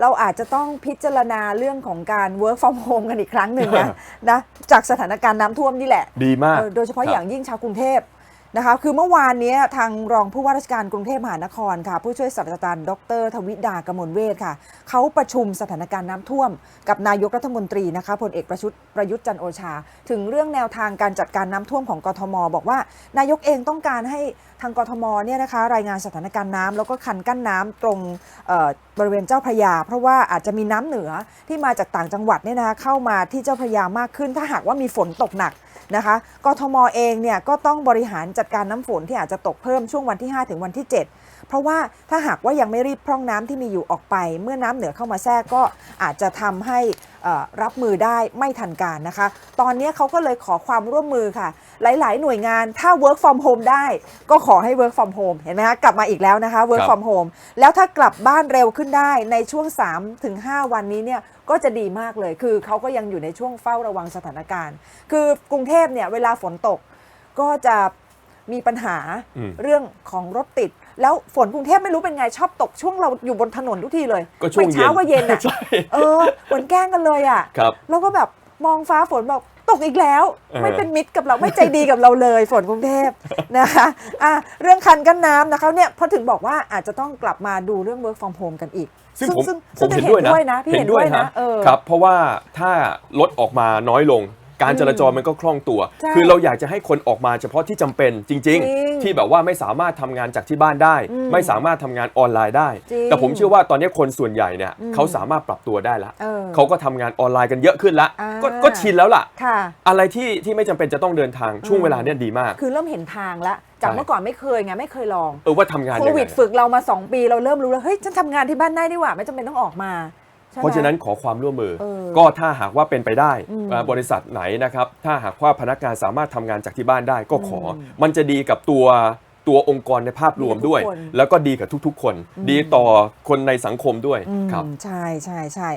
เราอาจจะต้องพิจารณาเรื่องของการ work from home กันอีกครั้งหนึ่งนะนะจากสถานการณ์น้ำท่วมนี่แหละ ดีมากเออโดยเฉพาะครับอย่างยิ่งชาวกรุงเทพ นะคะคือเมื่อวานนี้ทางรองผู้ว่าราชการกรุงเทพมหานครค่ะ ผู้ช่วยศาสตราจารย์ดร ทวิดากมลเวทค่ะเขาประชุมสถานการณ์น้ำท่วม กับนายกรัฐมนตรีนะคะพลเอกประชุดประยุทธ์จันโอชา ถึงเรื่องแนวทางการจัดการน้ำท่วมของกทม บอกว่า นายกเองต้องการให้ทางกทมเนี่ยนะคะรายงานสถานการณ์น้ำแล้วก็คันกั้นน้ำตรงบริเวณเจ้าพระยา เพราะว่าอาจจะมีน้ำเหนือที่มาจากต่างจังหวัดเนี่ยนะคะเข้ามาที่เจ้าพระยามากขึ้น ถ้าหากว่ามีฝนตกหนัก นะคะ กทมเองเนี่ยก็ต้องบริหารจัดการน้ำฝนที่อาจจะตกเพิ่มช่วงวันที่ 5 ถึงวันที่ 7 เพราะว่าถ้าหากว่ายังไม่รีบพร่องน้ำที่มีอยู่ออกไป เมื่อน้ำเหนือเข้ามาแทรกก็อาจจะทำให้ รับมือได้ไม่ทันการนะคะ ตอนนี้เขาก็เลยขอความร่วมมือค่ะ หลาย ๆ หน่วยงานถ้า work from home ได้ ก็ขอให้ work from home เห็นไหมคะกลับมาอีกแล้วนะคะ work ครับ from home แล้วถ้ากลับบ้านเร็วขึ้นได้ในช่วง 3-5 วันนี้เนี่ยก็จะดีมากเลย คือเขาก็ยังอยู่ในช่วงเฝ้าระวังสถานการณ์ คือกรุงเทพเนี่ยเวลาฝนตกก็จะมีปัญหาอืมเรื่องของรถติด แล้วฝนกรุงเทพไม่รู้เป็นไงชอบตกช่วงเราอยู่บนถนนทุกทีเลยก็ช่วงไม่เช้าเย็นก็เย็นอะใช่เออเหมือนแกล้งกันเลยอะครับแล้วก็แบบมองฟ้าฝนแบบตกอีกแล้วเออไม่เป็นมิตรกับเราไม่ใจดีกับเราเลยฝนกรุงเทพนะคะอะเรื่องคันกั้นน้ำนะคะเนี่ยพอถึงบอกว่าอาจจะต้องกลับมาดูเรื่อง work from home กันอีก ซึ่งผมซึ่งผมซึ่งเห็นด้วยนะนะพี่เห็นด้วยนะเออครับเพราะว่าถ้ารถออกมาน้อยลง การจราจรมันก็คล่องตัว ใช่คือเราอยากจะให้คนออกมาเฉพาะที่จำเป็นจริงจริงๆที่แบบว่าไม่สามารถทำงานจากที่บ้านได้อืมไม่สามารถทำงานออนไลน์ได้ จริงแต่ผมเชื่อว่าตอนนี้คนส่วนใหญ่เนี่ยอืมเขาสามารถปรับตัวได้ละเออเขาก็ทำงานออนไลน์กันเยอะขึ้นละอ่า ก็ก็ชินแล้วล่ะ ค่ะ อะไรที่ที่ไม่จำเป็นจะต้องเดินทางช่วงเวลาเนี่ยดีมาก คือเริ่มเห็นทางแล้วจากใช่ เมื่อก่อนไม่เคยไงไม่เคยลองเออว่าทำงานโคยังวิไงดฝึกเรามา 2 ปีเราเริ่มรู้แล้ว เฮ้ย ฉันทำงานที่บ้านได้ดีกว่า ไม่จำเป็นต้องออกมาใช่ไหม เพราะฉะนั้นขอความร่วมมือเออก็ถ้าหากว่าเป็นไปได้อืมอ่าบริษัทไหนนะครับถ้าหากว่าพนักงานสามารถทำงานจากที่บ้านได้ก็ขออมมันจะดีกับตัวตัวองค์กรในภาพรวมด้วยดีกับทุกคนแล้วก็ดีกับทุกๆ คนอืมดีต่อคนในสังคมด้วยอืมครับ ใช่ใช่ใช่